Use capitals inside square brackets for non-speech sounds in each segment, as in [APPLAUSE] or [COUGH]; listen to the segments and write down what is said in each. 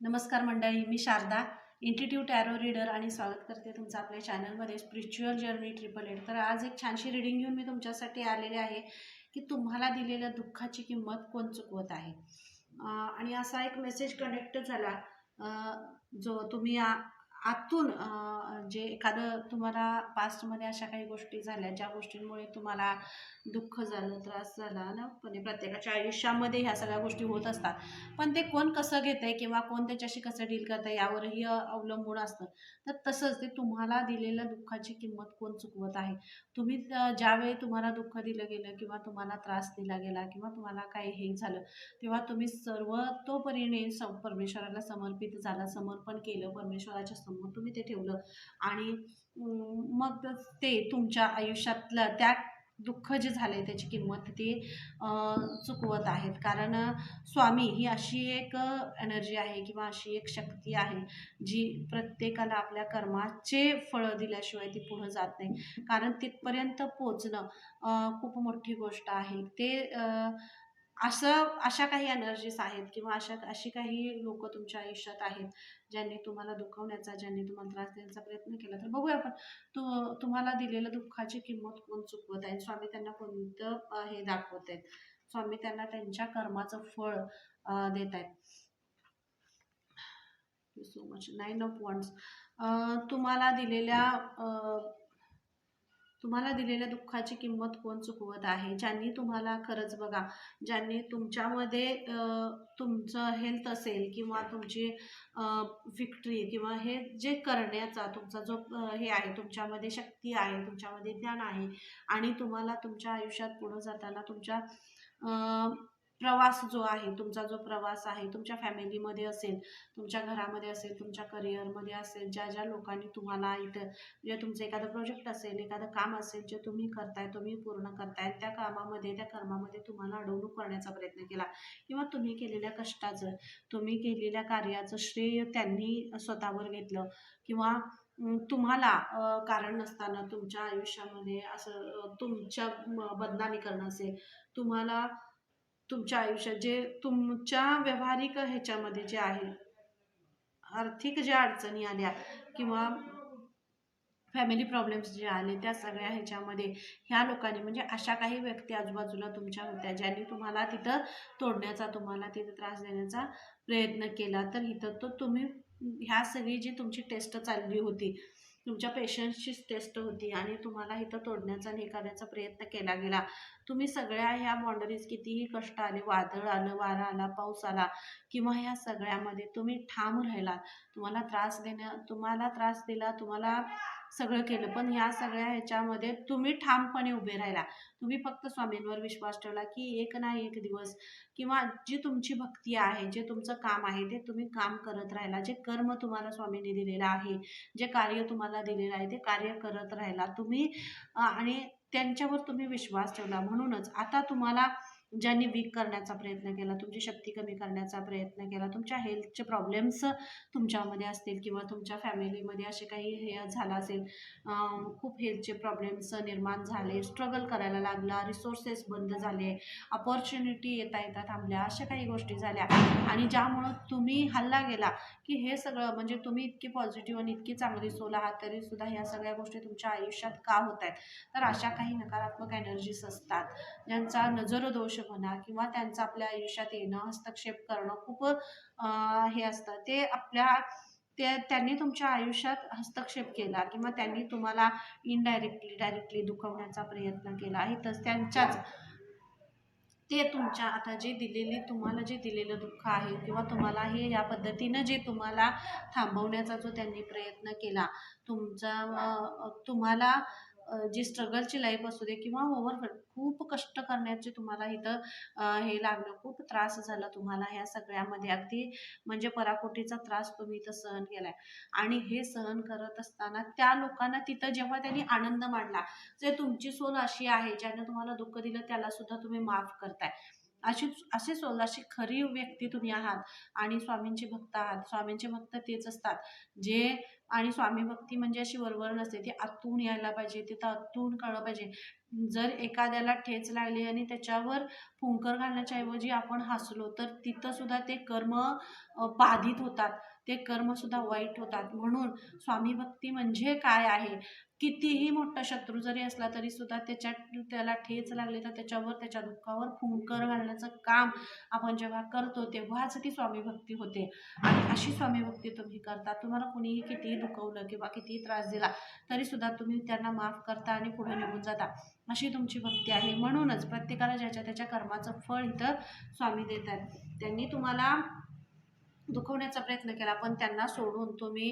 नमस्कार मंडळी मी शारदा इंटिट्यूट टॅरो रीडर आणि स्वागत करते तुमचं आपल्या चॅनलमध्ये स्पिरिच्युअल जर्नी ट्रिपल एड तर आज एक छानशी रिडिंग घेऊन मी तुमच्यासाठी आलेले आहे की तुम्हाला दिलेल्या दुःखाची किंमत कोण चुकवत आहे. आणि असा एक मेसेज कनेक्ट झाला. जो तुम्ही आ आतून जे एखादं तुम्हाला पास्टमध्ये अशा काही गोष्टी झाल्या ज्या गोष्टींमुळे तुम्हाला दुःख झालं त्रास झाला ना? पण प्रत्येकाच्या आयुष्यामध्ये ह्या सगळ्या गोष्टी होत असतात. पण ते कोण कसं घेत आहे किंवा कोण त्याच्याशी कसं डील करत आहे यावरही अवलंबून असतं. तर तसंच ते तुम्हाला दिलेल्या दुःखाची किंमत कोण चुकवत आहे? तुम्ही ज्यावेळी तुम्हाला दुःख दिलं गेलं किंवा तुम्हाला त्रास दिला गेला किंवा तुम्हाला काही हे झालं तेव्हा तुम्ही सर्वतोपरीने स परमेश्वराला समर्पित झाला समर्पण केलं परमेश्वराच्या समोर तुम्ही ते ठेवलं. आणि मग ते तुमच्या आयुष्यातलं त्या दुःख जे झाले त्याची किंमत ते चुकवत आहेत. कारण स्वामी ही अशी एक एनर्जी आहे किंवा अशी एक शक्ती आहे जी प्रत्येकाला आपल्या कर्माचे फळं दिल्याशिवाय ती पुढं जात नाही. कारण तिथपर्यंत पोचणं खूप मोठी गोष्ट आहे. ते असं अशा काही एनर्जीज आहेत किंवा अशा अशी काही लोक तुमच्या आयुष्यात आहेत ज्यांनी तुम्हाला दुखवण्याचा ज्यांनी तुम्हाला त्रास देण्याचा प्रयत्न केला तर बघूया आपण. तू तुम्हाला दिलेल्या दुःखाची किंमत कोण चुकवत आहे? स्वामी त्यांना कोणतं हे दाखवत आहेत? स्वामी त्यांना त्यांच्या कर्माचं फळ देत आहेत. So much nine of wands तुम्हाला दिलेल्या तुम्हाला दिलेल्या दुःखाची किंमत कोण चुकवत आहे? ज्यांनी तुम्हाला खरंच बघा ज्यांनी तुमच्यामध्ये तुमचं हेल्थ असेल किंवा तुमची विक्ट्री किंवा हे जे करण्याचा तुमचा जो हे आहे तुमच्यामध्ये शक्ती आहे तुमच्यामध्ये ज्ञान आहे आणि तुम्हाला तुमच्या आयुष्यात पुढं जाताना तुमच्या प्रवास जो आहे तुमचा जो प्रवास आहे तुमच्या फॅमिलीमध्ये असेल तुमच्या घरामध्ये असेल तुमच्या करिअरमध्ये असेल ज्या ज्या लोकांनी तुम्हाला इथं जे तुमचं एखादं प्रोजेक्ट असेल एखादं काम असेल जे तुम्ही करताय तुम्ही पूर्ण करताय त्या कामामध्ये त्या कर्मामध्ये तुम्हाला अडवणूक करण्याचा प्रयत्न केला. किंवा तुम्ही केलेल्या कष्टाचं तुम्ही केलेल्या कार्याचं श्रेय त्यांनी स्वतःवर घेतलं. किंवा तुम्हाला कारण नसताना तुमच्या आयुष्यामध्ये असं तुमच्या बदनामी करणं असेल तुम्हाला तुमच्या आयुष्यात जे तुमच्या व्यावहारिक ह्याच्यामध्ये जे आहे आर्थिक ज्या अडचणी आल्या किंवा फॅमिली प्रॉब्लेम्स जे आले त्या सगळ्या ह्याच्यामध्ये ह्या लोकांनी म्हणजे अशा काही व्यक्ती आजूबाजूला तुमच्या होत्या ज्यांनी तुम्हाला तिथं तोडण्याचा तुम्हाला तिथं त्रास देण्याचा प्रयत्न केला तर इथं तो तुम्ही ह्या सगळी जी तुमची टेस्ट चालली होती तुमच्या पेशन्सची टेस्ट होती आणि तुम्हाला इथं तोडण्याचा आणि प्रयत्न केला गेला. तुम्ही सगळ्या ह्या बाँडरीज कितीही कष्ट आले वादळ आलं वारा आला पाऊस आला किंवा ह्या सगळ्यामध्ये तुम्ही ठाम राहिला तुम्हाला त्रास देण्या तुम्हाला त्रास दिला तुम्हाला सगळं केलं. पण ह्या सगळ्या ह्याच्यामध्ये तुम्ही ठामपणे उभे राहिला. तुम्ही फक्त स्वामींवर विश्वास ठेवला की एक ना एक दिवस किंवा जी तुमची भक्ती आहे जे तुमचं काम आहे ते तुम्ही काम करत राहिला. जे कर्म तुम्हाला स्वामींनी दिलेलं आहे जे कार्य तुम्हाला दिलेलं आहे ते कार्य करत राहिला. तुम्ही आणि त्यांच्यावर तुम्ही विश्वास ठेवला. म्हणूनच आता तुम्हाला ज्यांनी वीक करण्याचा प्रयत्न केला तुमची शक्ती कमी करण्याचा प्रयत्न केला तुमच्या हेल्थचे प्रॉब्लेम्स तुमच्यामध्ये असतील किंवा तुमच्या फॅमिलीमध्ये असे काही हे झालं असेल खूप हेल्थचे प्रॉब्लेम्स निर्माण झाले स्ट्रगल करायला लागला रिसोर्सेस बंद झाले अपॉर्च्युनिटी येता येता थांबल्या अशा काही गोष्टी झाल्या. आणि ज्यामुळं तुम्ही हल्ला गेला की हे सगळं म्हणजे तुम्ही इतकी पॉझिटिव्ह आणि इतकी चांगली सोल आहात तरी सुद्धा ह्या सगळ्या गोष्टी तुमच्या आयुष्यात का होत आहेत तर अशा काही नकारात्मक एनर्जीज असतात ज्यांचा नजर दोष म्हणा किंवा त्यांचं आपल्या आयुष्यात येणं हस्तक्षेप करणं खूप हे असतं. ते आपल्या ते त्यांनी तुमच्या आयुष्यात हस्तक्षेप केला किंवा त्यांनी तुम्हाला इनडायरेक्टली डायरेक्टली दुखवण्याचा प्रयत्न केला. आहे तर त्यांच्याच ते तुमच्या आता जे दिलेले तुम्हाला जे दिलेलं दुःख आहे किंवा तुम्हाला हे या पद्धतीनं जे तुम्हाला थांबवण्याचा जो त्यांनी प्रयत्न केला तुमचा तुम्हाला जी स्ट्रगलची लाईफ असू दे किंवा ओव्हर खूप कष्ट करण्याचे तुम्हाला इथं हे लागलं. खूप त्रास झाला तुम्हाला ह्या सगळ्यामध्ये. अगदी म्हणजे पराकोटीचा त्रास तुम्ही इथं सहन केलाय. आणि हे सहन करत असताना त्या लोकांना तिथं जेव्हा त्यांनी आनंद मांडला जे तुमची सोल अशी आहे ज्यानं तुम्हाला दुःख दिलं त्याला सुद्धा तुम्ही माफ करताय. अशी असे सोल अशी खरी व्यक्ती तुम्ही आहात. आणि स्वामींचे भक्त आहात. स्वामींचे भक्त तेच असतात. जे आणि स्वामी भक्ती म्हणजे अशी वरवर नसते. ती आतून यायला पाहिजे तिथं आतून कळलं पाहिजे. जर एखाद्याला ठेच लागली आणि त्याच्यावर फुंकर घालण्याच्या ऐवजी आपण हसलो तर तिथं सुद्धा ते कर्म बाधित होतात. ते कर्मसुद्धा वाईट होतात. म्हणून स्वामी भक्ती म्हणजे काय आहे? कितीही मोठा शत्रू जरी असला तरी सुद्धा त्याच्या त्याला ठेच लागली तर त्याच्यावर त्याच्या दुःखावर फुंकर घालण्याचं काम आपण जेव्हा करतो तेव्हाच ती स्वामी भक्ती होते. आणि अशी स्वामी भक्ती तुम्ही करता तुम्हाला कुणीही कितीही दुखवलं किंवा कितीही त्रास दिला तरी सुद्धा तुम्ही त्यांना माफ करता आणि पुढे निघून जाता. अशी तुमची भक्ती आहे. म्हणूनच प्रत्येकाला ज्याच्या त्याच्या कर्माचं फळ इथं स्वामी देतात. त्यांनी तुम्हाला दुखवण्याचा प्रयत्न केला. पण त्यांना सोडून तुम्ही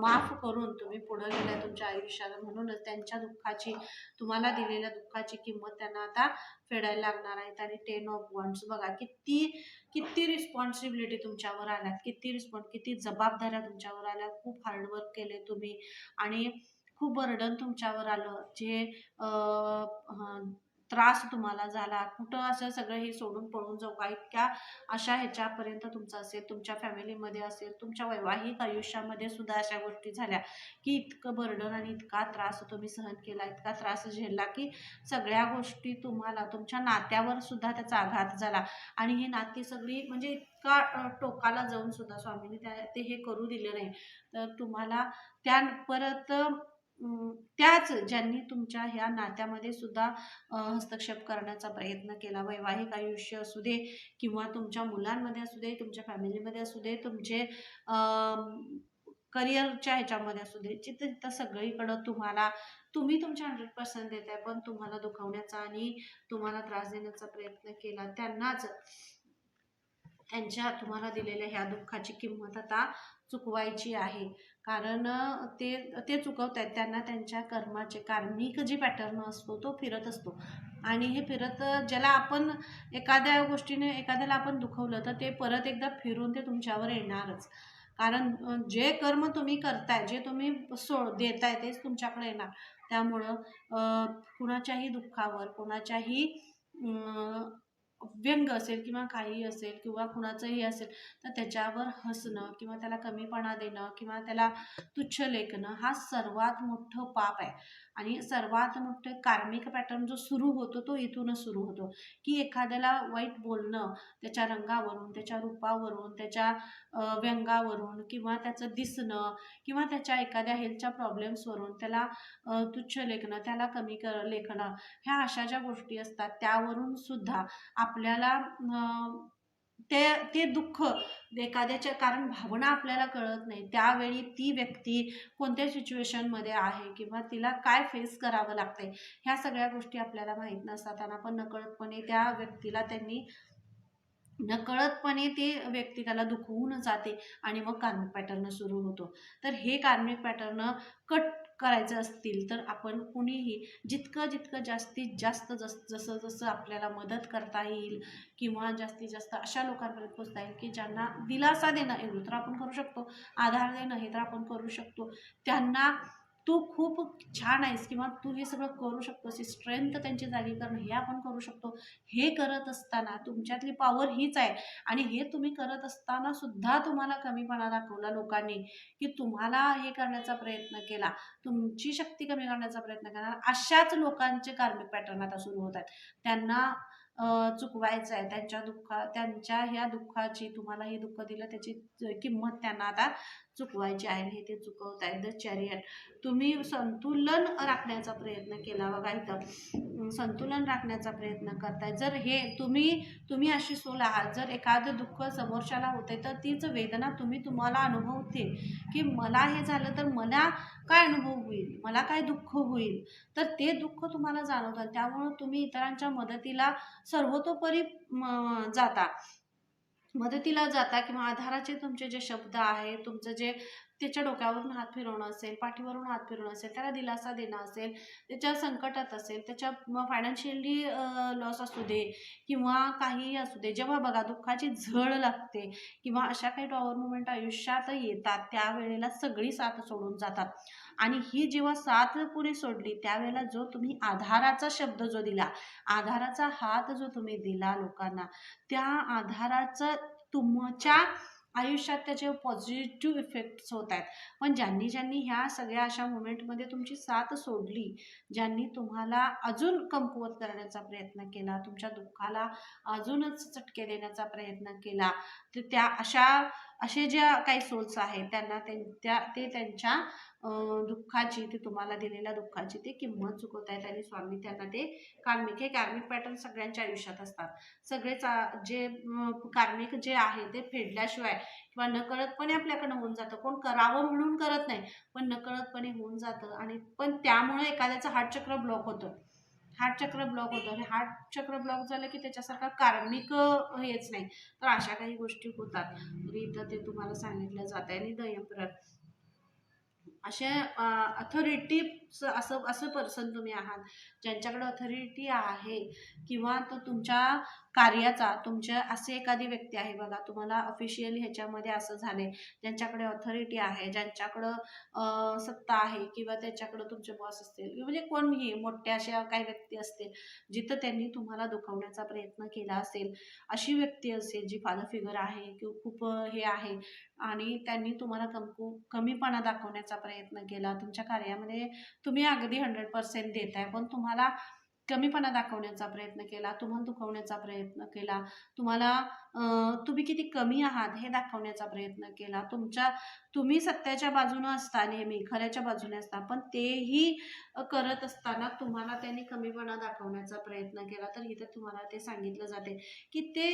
माफ करून तुम्ही पुढं गेल्या तुमच्या आयुष्याला. म्हणूनच त्यांच्या दुःखाची तुम्हाला दिलेल्या दुःखाची किंमत त्यांना आता फेडायला लागणार आहेत. आणि टेन ऑफ वॉन्ट्स बघा किती किती रिस्पॉन्सिबिलिटी तुमच्यावर आल्यात. किती रिस्पॉन्स किती जबाबदाऱ्या तुमच्यावर आल्या खूप हार्डवर्क केले तुम्ही. आणि खूप बर्डन तुमच्यावर आलं. जे त्रास तुम्हाला झाला कुठं असं सगळं हे सोडून पळून जाऊ का? इतक्या अशा ह्याच्यापर्यंत तुमचं असेल तुमच्या फॅमिलीमध्ये असेल तुमच्या वैवाहिक आयुष्यामध्ये सुद्धा अशा गोष्टी झाल्या की इतकं बर्डन आणि इतका त्रास तुम्ही सहन केला इतका त्रास झेलला की सगळ्या गोष्टी तुम्हाला तुमच्या नात्यावर सुद्धा त्याचा आघात झाला. आणि ही नाती सगळी म्हणजे इतका टोकाला जाऊन सुद्धा स्वामींनी त्या ते हे करू दिलं नाही. तर तुम्हाला त्या परत त्याच ज्यांनी तुमच्या ह्या नात्यामध्ये सुद्धा हस्तक्षेप करण्याचा प्रयत्न केला वैवाहिक आयुष्य असू दे किंवा तुमच्या मुलांमध्ये असू दे तुमच्या फॅमिलीमध्ये असू दे तुमचे करिअरच्या ह्याच्यामध्ये असू दे जिथं तिथं सगळीकडं तुम्हाला तुम्ही तुमच्या हंड्रेड पर्सेंट देताय पण तुम्हाला दुखवण्याचा आणि तुम्हाला त्रास देण्याचा प्रयत्न केला त्यांनाच त्यांच्या तुम्हाला दिलेल्या ह्या दुःखाची किंमत आता चुकवायची आहे. कारण ते ते चुकवत आहेत त्यांना त्यांच्या कर्माचे कार्मिक जे पॅटर्न असतो तो फिरत असतो. आणि हे फिरत ज्याला आपण एखाद्या गोष्टीने एखाद्याला आपण दुखवलं तर ते परत एकदा फिरून ते तुमच्यावर येणारच. कारण जे कर्म तुम्ही करताय जे तुम्ही सो देताय तेच तुमच्याकडे येणार. त्यामुळं कुणाच्याही दुःखावर कुणाच्याही व्यंग असेल किंवा काही असेल किंवा कुणाचंही असेल तर त्याच्यावर हसणं किंवा त्याला कमीपणा देणं किंवा त्याला तुच्छ लेखणं हा सर्वात मोठं पाप आहे. आणि सर्वात मोठं कार्मिक पॅटर्न जो सुरू होतो तो इथूनच सुरू होतो. की एखाद्याला वाईट बोलणं त्याच्या रंगावरून त्याच्या रूपावरून त्याच्या व्यंगावरून किंवा त्याचं दिसणं किंवा त्याच्या एखाद्या हेल्थच्या प्रॉब्लेम्सवरून त्याला तुच्छ लेखणं त्याला कमी कर लेखणं ह्या अशा ज्या गोष्टी असतात त्यावरून सुद्धा आपल्याला ते ते दुःख एखाद्याच्या कारण भावना आपल्याला कळत नाही. त्यावेळी ती व्यक्ती कोणत्या सिच्युएशनमध्ये आहे किंवा तिला काय फेस करावं लागतंय ह्या सगळ्या गोष्टी आपल्याला माहीत नसतात त्यांना आपण नकळतपणे त्या व्यक्तीला त्यांनी नकळतपणे ते व्यक्ती त्याला दुखवून जाते आणि मग कार्मिक पॅटर्न सुरू होतो. तर हे कार्मिक पॅटर्न कट करायचं असतील तर आपण कुणीही जितकं जितकं जास्तीत जास्त जस जसं जसं आपल्याला मदत करता येईल किंवा जास्तीत जास्त अशा लोकांपर्यंत पोचता येईल की ज्यांना दिलासा देणं एवढं तर आपण करू शकतो आधार देणं हे तर आपण करू शकतो त्यांना तू खूप छान आहेस किंवा तू हे सगळं करू शकतोस ही स्ट्रेंथ त्यांची जागी करणं हे आपण करू शकतो. हे करत असताना तुमच्यातली पॉवर हीच आहे. आणि हे तुम्ही करत असताना सुद्धा तुम्हाला कमीपणा दाखवला लोकांनी की तुम्हाला हे करण्याचा प्रयत्न केला. तुमची शक्ती कमी करण्याचा प्रयत्न केला अशाच लोकांचे कार्मिक पॅटर्न आता सुरू होत आहेत. त्यांना चुकवायचं आहे. त्यांच्या दुःखा त्यांच्या ह्या दुःखाची तुम्हाला हे दुःख दिलं त्याची किंमत त्यांना आता चुकवायचे आहे हे ते चुकवत आहेत. द चॅरियट तुम्ही संतुलन राखण्याचा प्रयत्न केला बघा इथं. संतुलन राखण्याचा प्रयत्न करताय. जर हे तुम्ही तुम्ही अशी सोल आहात. जर एखादं दुःख समोरच्याला होते तर तीच वेदना तुम्ही तुम्हाला अनुभवते की मला हे झालं तर मला काय अनुभव होईल? मला काय दुःख होईल? तर ते दुःख तुम्हाला जाणवतात. त्यामुळं तुम्ही इतरांच्या मदतीला सर्वतोपरी जाता. मदतीला जाता किंवा आधाराचे तुमचे जे शब्द आहे तुमचं जे त्याच्या डोक्यावरून हात फिरवणं असेल पाठीवरून हात फिरवणं असेल त्याला दिलासा देणं असेल त्याच्या संकटात असेल त्याच्या फायनान्शियली लॉस असू दे किंवा काहीही असू दे जेव्हा बघा दुःखाची झळ लागते किंवा अशा काही डॉवर मुमेंट आयुष्यात येतात त्यावेळेला सगळी साथ सोडून जातात. आणि ही जेव्हा सातपुरी सोडली त्यावेळेला जो तुम्ही आधाराचा शब्द जो दिला आधाराचा हात जो तुम्ही दिला लोकांना त्या आधाराचं तुमच्या आयुष्यात त्याचे पॉझिटिव्ह इफेक्ट्स होत आहेत. पण ज्यांनी ज्यांनी ह्या सगळ्या अशा मुमेंटमध्ये तुमची साथ सोडली ज्यांनी तुम्हाला अजून कमकुवत करण्याचा प्रयत्न केला तुमच्या दुःखाला अजूनच चटके देण्याचा प्रयत्न केला तर त्या अशा असे ज्या काही सोल्स आहेत त्यांना त्या ते त्यांच्या दुःखाची ते तुम्हाला दिलेल्या दुःखाची ते किंमत चुकवत आहेत आणि स्वामी त्यांना ते कार्मिक हे कार्मिक पॅटर्न सगळ्यांच्या आयुष्यात असतात. सगळेच जे कार्मिक जे आहे ते फेडल्याशिवाय किंवा नकळतपणे आपल्याकडनं होऊन जातं. कोण करावं म्हणून करत नाही पण नकळतपणे होऊन जातं आणि पण त्यामुळे एखाद्याचं हार्टचक्र ब्लॉक होतं. हार्टचक्र ब्लॉक होतं आणि हार्टचक्र ब्लॉक झालं की त्याच्यासारखा कार्मिक हेच नाही. तर अशा काही गोष्टी होतात. इथं ते तुम्हाला सांगितलं जात आहे आणि द अशें अथॉरिटी असं असं पर्सन तुम्ही आहात. ज्यांच्याकडे ऑथॉरिटी आहे किंवा तो तुमच्या कार्याचा तुमच्या असे एखादी व्यक्ती आहे बघा तुम्हाला ऑफिशियली ह्याच्यामध्ये असं झाले ज्यांच्याकडे ऑथॉरिटी आहे ज्यांच्याकडं सत्ता आहे किंवा त्याच्याकडं तुमचे बॉस असतील म्हणजे कोणही मोठ्या अशा काही व्यक्ती असतील जिथं त्यांनी तुम्हाला दुखवण्याचा प्रयत्न केला असेल अशी व्यक्ती असेल जी फादर फिगर आहे किंवा खूप हे आहे आणि त्यांनी तुम्हाला कमकू कमीपणा दाखवण्याचा प्रयत्न केला तुमच्या कार्यामध्ये तुम्ही अगदी हंड्रेड पर्सेंट देत आहे पण तुम्हाला कमीपणा दाखवण्याचा प्रयत्न केला तुम्हाला दुखवण्याचा प्रयत्न केला तुम्हाला तुम्ही किती कमी आहात हे दाखवण्याचा प्रयत्न केला. तुमच्या तुम्ही सत्याच्या बाजूने असता नेहमी खऱ्याच्या बाजूने असता पण तेही करत असताना तुम्हाला त्यांनी कमीपणा दाखवण्याचा प्रयत्न केला. तर इथे तुम्हाला ते सांगितलं जाते की ते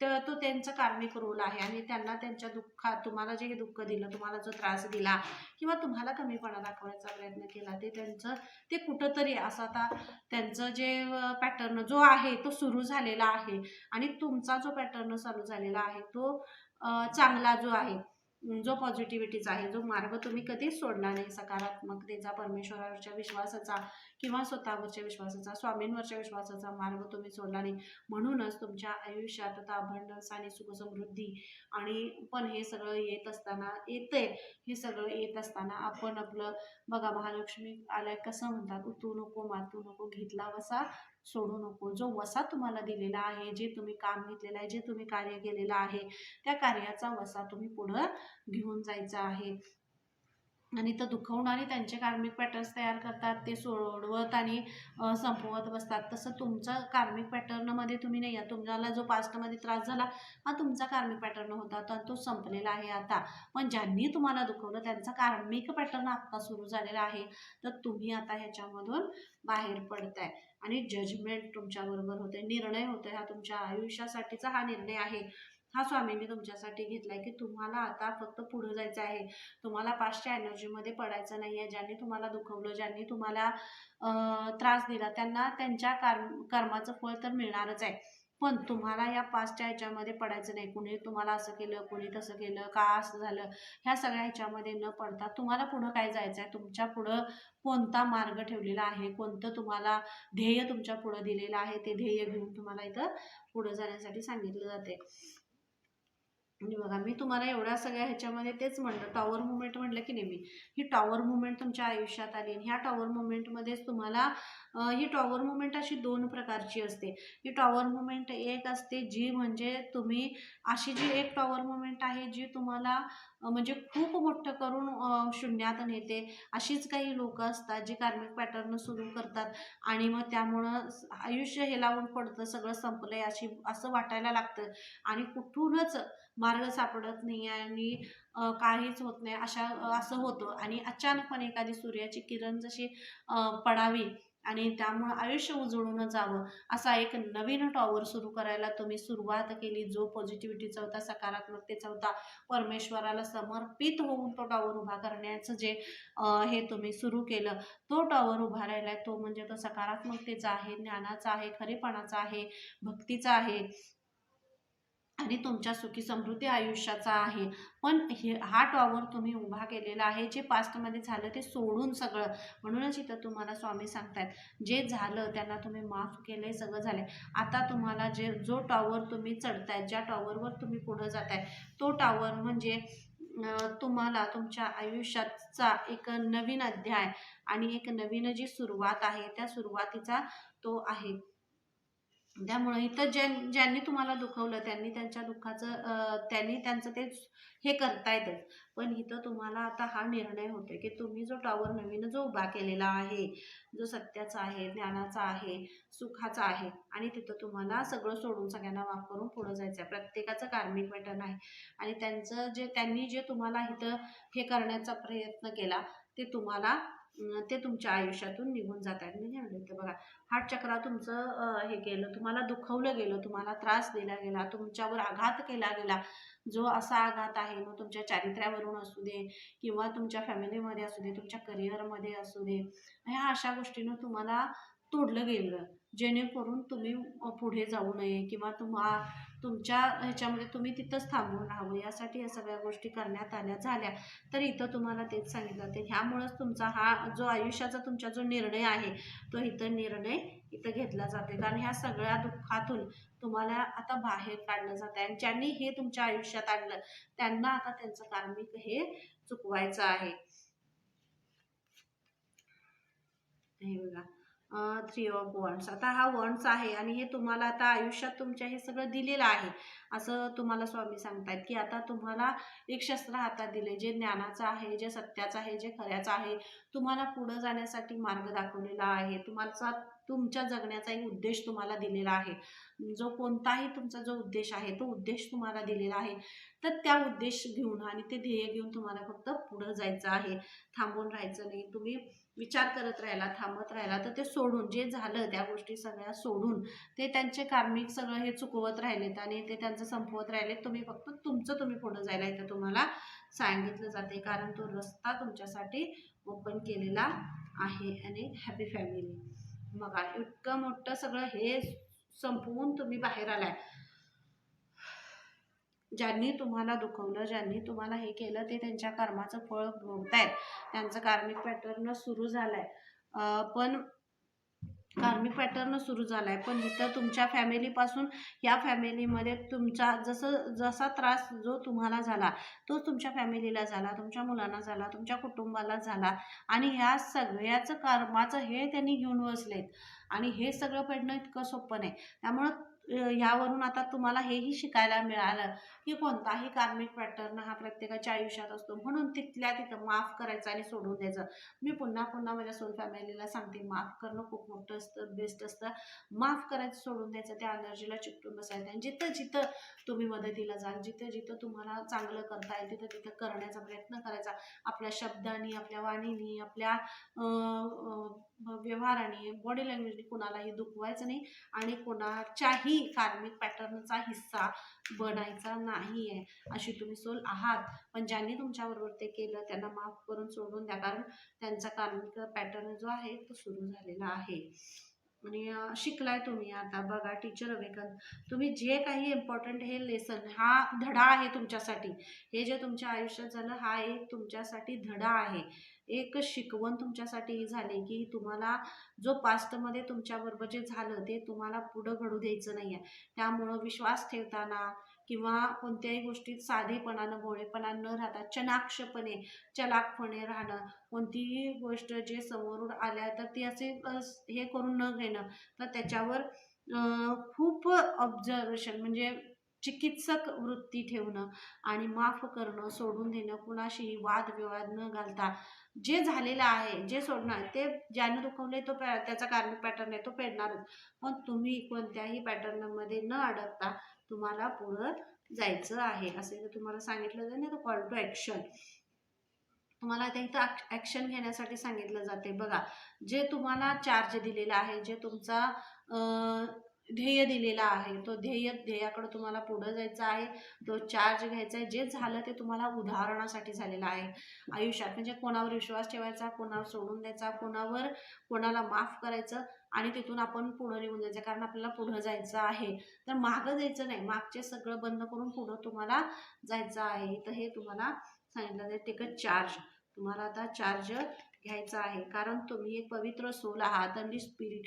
तर तो त्यांचं कार्मिक रोल आहे आणि त्यांना त्यांच्या दुःखात तुम्हाला जे दुःख दिलं तुम्हाला जो त्रास दिला किंवा तुम्हाला कमीपणा दाखवण्याचा प्रयत्न केला ते त्यांचं ते कुठंतरी असं आता त्यांचं जे पॅटर्न जो आहे तो सुरू झालेला आहे आणि तुमचा जो पॅटर्न चालू झालेला आहे तो चांगला जो आहे. जो पॉझिटिव्हिटीचा आहे जो मार्ग तुम्ही कधीच सोडला नाही सकारात्मकतेचा परमेश्वरावरच्या विश्वासाचा किंवा स्वतःवरच्या विश्वासाचा स्वामींवरच्या विश्वासाचा मार्ग तुम्ही सोडला नाही. म्हणूनच तुमच्या आयुष्यात आता अभंडन्स आणि सुखसमृद्धी आणि पण हे सगळं येत असताना येते हे सगळं येत असताना आपण आपलं बघा महालक्ष्मी आल्या कसं म्हणतात उतू नको मातू नको घेतला वसा सोडू नको. जो वसा तुम्हाला दिलेला आहे जे तुम्ही काम घेतलेलं आहे जे तुम्ही कार्य केलेलं आहे त्या कार्याचा वसा तुम्ही पुढं घेऊन जायचा आहे. आणि तर दुखवणारे त्यांचे कार्मिक पॅटर्न्स तयार करतात ते सोडवत आणि संपवत बसतात. तसं तुमचं कार्मिक पॅटर्नमध्ये तुम्ही नाही आहे तुम्हाला जो पास्टमध्ये त्रास झाला हा तुमचा कार्मिक पॅटर्न होता. तर तो संपलेला आहे आता. पण ज्यांनी तुम्हाला दुखवलं त्यांचा कार्मिक पॅटर्न आत्ता सुरू झालेला आहे. तर तुम्ही आता ह्याच्यामधून बाहेर पडताय. आणि जजमेंट तुमच्याबरोबर होते निर्णय होतोय. हा तुमच्या आयुष्यासाठीचा हा निर्णय आहे. हा स्वामींनी तुमच्यासाठी घेतलाय की तुम्हाला आता फक्त पुढं जायचं आहे. तुम्हाला पाचच्या एनर्जीमध्ये पडायचं नाही आहे ज्यांनी तुम्हाला दुखवलं ज्यांनी तुम्हाला त्रास दिला त्यांना त्यांच्या कर्म कर्माचं फळ तर मिळणारच आहे. पण तुम्हाला या पाचच्या ह्याच्यामध्ये पडायचं नाही. कुणी तुम्हाला असं केलं कुणी तसं केलं का असं झालं ह्या सगळ्या ह्याच्यामध्ये न पडता तुम्हाला पुढं काय जायचं आहे? तुमच्या पुढं कोणता मार्ग ठेवलेला आहे? कोणतं तुम्हाला ध्येय तुमच्या पुढं दिलेलं आहे? ते ध्येय घेऊन तुम्हाला इथं पुढं जाण्यासाठी सांगितलं जाते. म्हणजे बघा मी तुम्हाला एवढ्या सगळ्या ह्याच्यामध्ये तेच म्हणलं टॉवर मुवमेंट म्हटलं की नाही मी. ही टॉवर मुवमेंट तुमच्या आयुष्यात आली आणि ह्या टॉवर मुवमेंटमध्येच तुम्हाला ही टॉवर मुवमेंट अशी दोन प्रकारची असते. ही टॉवर मुवमेंट एक असते जी म्हणजे तुम्ही अशी जी एक टॉवर मुवमेंट आहे जी तुम्हाला म्हणजे खूप मोठं करून शून्यात नेते. अशीच काही लोक असतात जी कार्मिक पॅटर्न सुरू करतात आणि मग त्यामुळं आयुष्य हे लावून पडतं सगळं संपलं आहे अशी असं वाटायला लागतं. आणि कुठूनच मार्ग सापडत नाही आणि काहीच होत नाही. अशा असं होतं. आणि अचानकपणे एखादी सूर्याची किरण जशी पडावी आणि त्यामुळं आयुष्य उजळून जावं असा एक नवीन टॉवर सुरू करायला तुम्ही सुरुवात केली. जो पॉझिटिव्हिटीचा होता सकारात्मकतेचा होता परमेश्वराला समर्पित होऊन तो टॉवर उभा करण्याचं जे हे तुम्ही सुरू केलं तो टॉवर उभा राहिला तो म्हणजे तो सकारात्मकतेचा आहे ज्ञानाचा आहे खरेपणाचा आहे भक्तीचा आहे. आणि तुमच्या सुखी समृद्धी आयुष्याचा आहे. पण हे हा टॉवर तुम्ही उभा केलेला आहे. जे पास्टमध्ये झालं ते सोडून सगळं. म्हणूनच इथं तुम्हाला स्वामी सांगतायत. जे झालं त्यांना तुम्ही माफ केलंय सगळं झालंय. आता तुम्हाला जे जो टॉवर तुम्ही चढताय ज्या टॉवरवर तुम्ही पुढं जाताय तो टॉवर म्हणजे तुम्हाला तुमच्या आयुष्याचा एक नवीन अध्याय आणि एक नवीन जी सुरुवात आहे त्या सुरुवातीचा तो आहे. त्यामुळे इथं ज्यां ज्यांनी तुम्हाला दुखवलं त्यांनी त्यांच्या दुःखाचं त्यांनी त्यांचं ते हे करतायतच पण इथं तुम्हाला आता हा निर्णय होतो की तुम्ही जो टॉवर नवीन जो उभा केलेला आहे जो सत्याचा आहे ज्ञानाचा आहे सुखाचा आहे आणि तिथं तुम्हाला सगळं सोडून सगळ्यांना माफ करून पुढं जायचं आहे प्रत्येकाचं कार्मिक पॅटर्न आहे आणि त्यांचं जे त्यांनी जे तुम्हाला इथं हे करण्याचा प्रयत्न केला ते तुम्हाला ते तुमच्या आयुष्यातून निघून जात आहेत म्हणजे तर बघा हाटचक्र तुमचं हे केलं तुम्हाला दुखवलं गेलं तुम्हाला त्रास दिला गेला तुमच्यावर आघात केला गेला जो असा आघात आहे मग तुमच्या चारित्र्यावरून असू दे किंवा तुमच्या फॅमिलीमध्ये असू दे तुमच्या करिअरमध्ये असू दे ह्या अशा गोष्टीनं तुम्हाला तोडलं गेलं. जेणेकरून तुम्ही पुढे जाऊ नये किंवा तुम्हा तुमच्या ह्याच्यामध्ये तुम्ही तिथंच थांबून राहावं. यासाठी या सगळ्या गोष्टी करण्यात आल्या झाल्या. तर इथं तुम्हाला तेच सांगितलं ते ह्यामुळंच तुमचा हा जो आयुष्याचा तुमचा जो निर्णय आहे तो इथं निर्णय इथं घेतला जाते कारण ह्या सगळ्या दुःखातून तुम्हाला आता बाहेर काढलं जातं आहे आणि ज्यांनी हे तुमच्या आयुष्यात आणलं त्यांना आता त्यांचं कार्मिक हे चुकवायचं आहे. हे बघा. थ्री ऑफ वॉन्ड्स आता हा वॉन्ड्स आहे आणि हे तुम्हाला आता आयुष्यात तुमच्या हे सगळं दिलेलं आहे. असं तुम्हाला स्वामी सांगतायत की आता तुम्हाला एक शस्त्र हातात दिले जे ज्ञानाचं आहे जे सत्याचं आहे जे खऱ्याचं आहे. तुम्हाला पुढं जाण्यासाठी मार्ग दाखवलेला आहे. तुम्हाला तुमच्या जगण्याचा एक उद्देश तुम्हाला दिलेला आहे. जो कोणताही तुमचा जो उद्देश आहे तो उद्देश तुम्हाला दिलेला आहे. तर त्या उद्देश घेऊन आणि ते ध्येय घेऊन तुम्हाला फक्त पुढं जायचं आहे. थांबून राहायचं नाही. तुम्ही विचार करत राहिला थांबत राहिला तर ते सोडून जे झालं त्या गोष्टी सगळ्या सोडून ते त्यांचे कार्मिक सगळं हे चुकवत राहिलेत आणि ते त्यांचं संपवत राहिलेत तुम्ही फक्त तुमचं तुम्ही पुढं जायला इथं तुम्हाला सांगितलं जाते. कारण तो रस्ता तुमच्यासाठी ओपन केलेला आहे आणि हॅपी फॅमिली बघा इतकं मोठं सगळं हे संपवून तुम्ही बाहेर आलाय. ज्यांनी तुम्हाला दुखवलं ज्यांनी तुम्हाला हे केलं ते त्यांच्या कर्माचं फळ भोगतायत. त्यांचं कार्मिक पॅटर्न सुरू झालंय. पण कार्मिक पॅटर्न सुरू झाला आहे पण इथं तुमच्या फॅमिलीपासून या फॅमिलीमध्ये तुमचा जसं जसा त्रास जो तुम्हाला झाला तो तुमच्या फॅमिलीला झाला तुमच्या मुलांना झाला तुमच्या कुटुंबाला झाला आणि ह्या सगळ्याचं कर्माचं हे त्यांनी घेऊन बसलेत. आणि हे सगळं पडणं इतकं सोपं नाही. त्यामुळं ह्यावरून आता तुम्हाला हेही शिकायला मिळालं की कोणताही कार्मिक पॅटर्न हा प्रत्येकाच्या आयुष्यात असतो. म्हणून तिथल्या तिथं माफ करायचं आणि सोडून द्यायचं. मी पुन्हा पुन्हा माझ्या सोल फॅमिलीला सांगते माफ करणं खूप मोठं असतं बेस्ट असतं. माफ करायचं सोडून द्यायचं त्या एनर्जीला चिकटून बसायचं. आणि जिथं जिथं तुम्ही मदतीला जाल जिथं जिथं तुम्हाला चांगलं करता येईल तिथं तिथं करण्याचा प्रयत्न करायचा. आपल्या शब्दांनी आपल्या वाणीनी आपल्या व्यवहाराने बॉडी लँग्वेजने कोणालाही दुखवायचं नाही आणि कोणाच्याही कार्मिक पॅटर्नचा हिस्सा बनायचा नाही आहे अशी तुम्ही सोल आहात. पण ज्यांनी तुमच्याबरोबर ते केलं त्यांना माफ करून सोडून द्या. कारण त्यांचा कार्मिक पॅटर्न जो आहे तो सुरू झालेला आहे. आणि शिकलाय तुम्ही आता. बघा टीचर अवेकन तुम्ही जे काही इम्पॉर्टंट हे लेसन हा धडा आहे तुमच्यासाठी. हे जे तुमच्या आयुष्यात झालं हा एक तुमच्यासाठी धडा आहे. एक शिकवण तुमच्यासाठी ही झाली की तुम्हाला जो पास्टमध्ये तुमच्याबरोबर जे झालं ते तुम्हाला पुढं घडू द्यायचं नाही आहे त्यामुळं विश्वास ठेवताना किंवा कोणत्याही गोष्टीत साधेपणानं भोळेपणानं न राहता चनाक्षपणे चलाकपणे राहणं कोणतीही गोष्ट जे समोरून आल्या तर ती असे हे करून न घेणं तर त्याच्यावर खूप ऑब्झर्वेशन म्हणजे चिकित्सक वृत्ती ठेवणं आणि माफ करणं सोडून देणं कुणाशीही वादविवाद न घालता जे झालेलं आहे जे सोडणार ते ज्यानं दुखवले तो त्याचा कारण पॅटर्न आहे तो फेडणारच. पण तुम्ही कोणत्याही पॅटर्नमध्ये न अडकता तुम्हाला पुढं जायचं आहे. असे जर तुम्हाला सांगितलं जाईल ना तर कॉल टू ॲक्शन तुम्हाला आता इथं ॲक्शन घेण्यासाठी सांगितलं जाते. बघा जे तुम्हाला चार्ज दिलेला आहे जे तुमचा ध्येय दिलेला आहे. तो ध्येय ध्येयाकडे तुम्हाला पुढं जायचं आहे. तो चार्ज घ्यायचा आहे. जे झालं ते तुम्हाला उदाहरणासाठी झालेलं आहे. आयुष्यात म्हणजे कोणावर विश्वास ठेवायचा कोणावर सोडून द्यायचा कोणावर कोणाला माफ करायचं आणि तिथून आपण पुढं निघून जायचं. कारण आपल्याला पुढं जायचं आहे. तर मागं जायचं नाही. मागचे सगळं बंद करून पुढं तुम्हाला जायचं आहे. तर हे तुम्हाला सांगितलं जाईल टेक चार्ज तुम्हाला आता चार्ज घ्यायचा आहे. कारण तुम्ही एक पवित्र सोल आहात. आणि स्पिरिट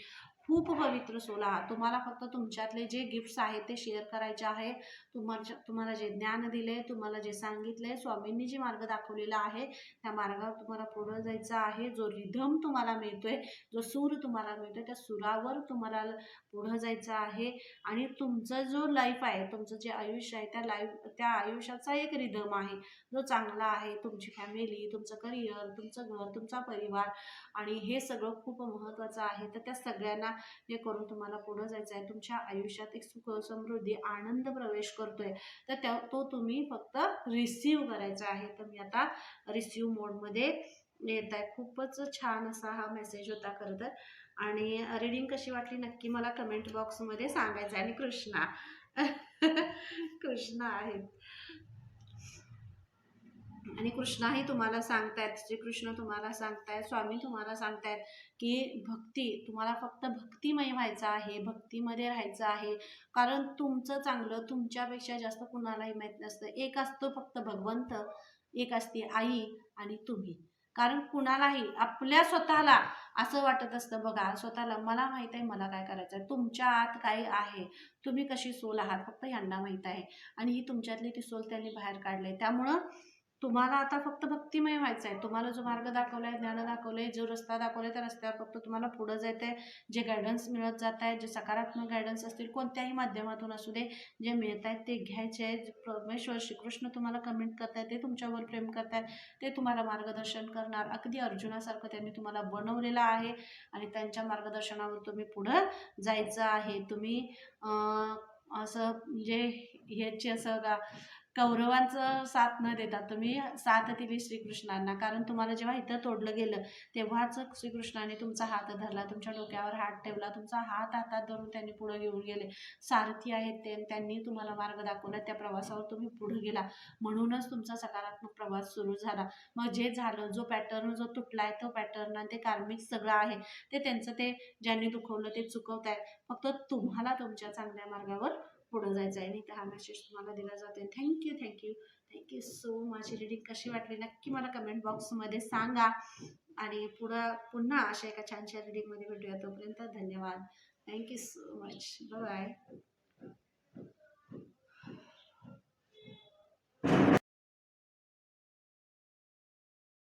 खूप पवित्र सोल आहात तुम्हाला फक्त तुमच्यातले जे गिफ्ट्स आहेत ते शेअर करायचे आहे. तुम्हाला तुम्हाला जे ज्ञान दिले तुम्हाला जे सांगितले स्वामींनी जे मार्ग दाखवलेला आहे त्या मार्गावर तुम्हाला पुढं जायचं आहे. जो रिधम तुम्हाला मिळतोय जो सूर तुम्हाला मिळतोय त्या सुरावर तुम्हाला पुढं जायचं आहे. आणि तुमचं जो लाईफ आहे तुमचं जे आयुष्य आहे त्या लाईफ त्या आयुष्याचा एक रिधम आहे. जो चांगला आहे तुमची फॅमिली तुमचं करिअर तुमचं घर तुमचा परिवार आणि हे सगळं खूप महत्त्वाचं आहे. तर त्या सगळ्यांना हे करून तुम्हाला पुढं जायचं आहे. तुमच्या आयुष्यात एक सुख समृद्धी आनंद प्रवेश करतोय. तर त्या तो तुम्ही फक्त रिसीव करायचा आहे. तर मी आता रिसीव मोडमध्ये येत आहे. खूपच छान असा हा मेसेज होता खरं तर. आणि रीडिंग कशी वाटली नक्की मला कमेंट बॉक्समध्ये सांगायचं आहे. आणि कृष्णा [LAUGHS] कृष्णा आहेत आणि कृष्णाही तुम्हाला सांगतायत श्रीकृष्ण तुम्हाला सांगतायत स्वामी तुम्हाला सांगतायत की भक्ती तुम्हाला फक्त भक्तिमय व्हायचं आहे भक्तीमध्ये राहायचं आहे. कारण तुमचं चांगलं तुमच्यापेक्षा जास्त कुणालाही माहीत नसतं. एक असतो फक्त भगवंत एक असते आई आणि तुम्ही. कारण कुणालाही आपल्या स्वतःला असं वाटत असतं बघा स्वतःला मला माहीत आहे मला काय करायचं आहे? तुमच्या आत काय आहे. तुम्ही कशी सोल आहात? फक्त यांना माहीत आहे. आणि ही तुमच्यातली ती सोल त्यांनी बाहेर काढली त्यामुळं तुम्हाला आता फक्त भक्तिमय व्हायचं आहे तुम्हाला जो मार्ग दाखवला आहे ज्ञान दाखवलं आहे जो रस्ता दाखवला आहे त्या रस्त्यावर फक्त तुम्हाला पुढं जायचं आहे जे गायडन्स मिळत जात आहे जे सकारात्मक गायडन्स असतील कोणत्याही माध्यमातून असू दे जे मिळत आहेत ते घ्यायचे आहे परमेश्वर श्रीकृष्ण तुम्हाला कमेंट करतायत ते तुमच्यावर प्रेम करतायत ते तुम्हाला मार्गदर्शन करणार. अगदी अर्जुनासारखं त्यांनी तुम्हाला बनवलेलं आहे आणि त्यांच्या मार्गदर्शनावर तुम्ही पुढं जायचं आहे. तुम्ही असं म्हणजे ह्याची असं का कौरवांचं साथ न देता तुम्ही साथ दिली श्रीकृष्णांना. कारण तुम्हाला जेव्हा इथं तोडलं गेलं तेव्हाच श्रीकृष्णाने तुमचा हात धरला तुमच्या डोक्यावर हात ठेवला तुमचा हात हातात धरून त्यांनी पुढे घेऊन गेले. सारथी आहेत ते त्यांनी तुम्हाला मार्ग दाखवला. त्या प्रवासावर तुम्ही पुढे गेला. म्हणूनच तुमचा सकारात्मक प्रवास सुरू झाला. मग जे झालं जो पॅटर्न जो तुटला आहे तो पॅटर्न आणि ते कार्मिक सगळं आहे ते त्यांचं ते ज्यांनी दुखवलं ते चुकवत आहे फक्त तुम्हाला तुमच्या चांगल्या मार्गावर पुढं जायचं आहे आणि हा मेसेज तुम्हाला दिला जाते thank you thank you thank you so much reading कशी वाटली? नक्की मला कमेंट बॉक्समध्ये सांगा. आणि पुढं पुन्हा अशा एका छानशा रिडिंगमध्ये भेटूया तोपर्यंत धन्यवाद. Thank you so much bye